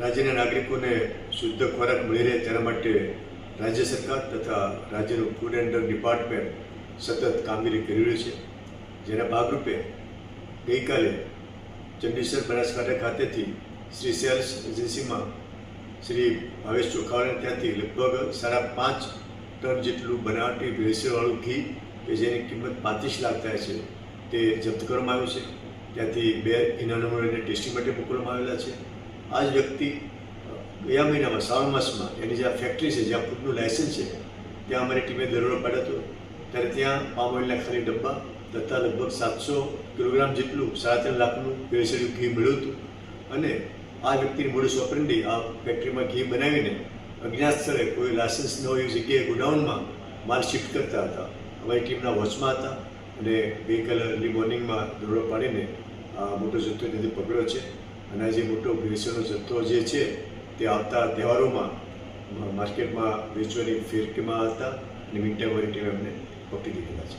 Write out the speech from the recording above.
રાજ્યના નાગરિકોને શુદ્ધ ખોરાક મળી રહે તેના માટે રાજ્ય સરકાર તથા રાજ્યનું ફૂડ એન્ડ ડ્રગ ડિપાર્ટમેન્ટ સતત કામગીરી કરી રહ્યું છે. જેના ભાગરૂપે ગઈકાલે ચંડીસર બનાસકાંઠા ખાતેથી શ્રી સેલ્સ એજન્સીમાં શ્રી ભાવેશ ચોખાવાળા ત્યાંથી લગભગ સાડા પાંચ ટન જેટલું બનાવટી ભેળસેળવાળું ઘી કે જેની કિંમત પાંત્રીસ લાખ થાય છે તે જપ્ત કરવામાં આવ્યું છે. ત્યાંથી બે ઘીના નમૂનાને ટેસ્ટિંગ માટે મોકલવામાં આવેલા છે. આ જ વ્યક્તિ ગયા મહિનામાં શ્રાવણ માસમાં એની જે આ ફેક્ટરી છે જ્યાં ફૂડનું લાયસન્સ છે, ત્યાં અમારી ટીમે દરોડો પાડ્યો હતો. ત્યારે ત્યાં પામ ઓઇલના ખાલી ડબ્બા, તથા લગભગ સાતસો કિલોગ્રામ જેટલું, સાડા ત્રણ લાખનું ભેળસેળ્યું ઘી મળ્યું હતું. અને આ વ્યક્તિની મોડું ઓપરેન્ડી આ ફેક્ટરીમાં ઘી બનાવીને અજ્ઞાત સ્થળે કોઈ લાયસન્સ ન હોય જગ્યાએ ગોડાઉનમાં માલ શિફ્ટ કરતા હતા. અમારી ટીમના વોચમાં હતા અને ગઈકાલે અર્લી મોર્નિંગમાં દરોડો પાડીને આ મોટો જથ્થો પકડ્યો છે. અને જે મોટો ભેળસેળનો જથ્થો જે છે, તે આવતા તહેવારોમાં માર્કેટમાં વેચવાની ફિરકીમાં હતા અને મીન ટાઈમ અમારી ટીમે એમને પકડી દીધેલા છે.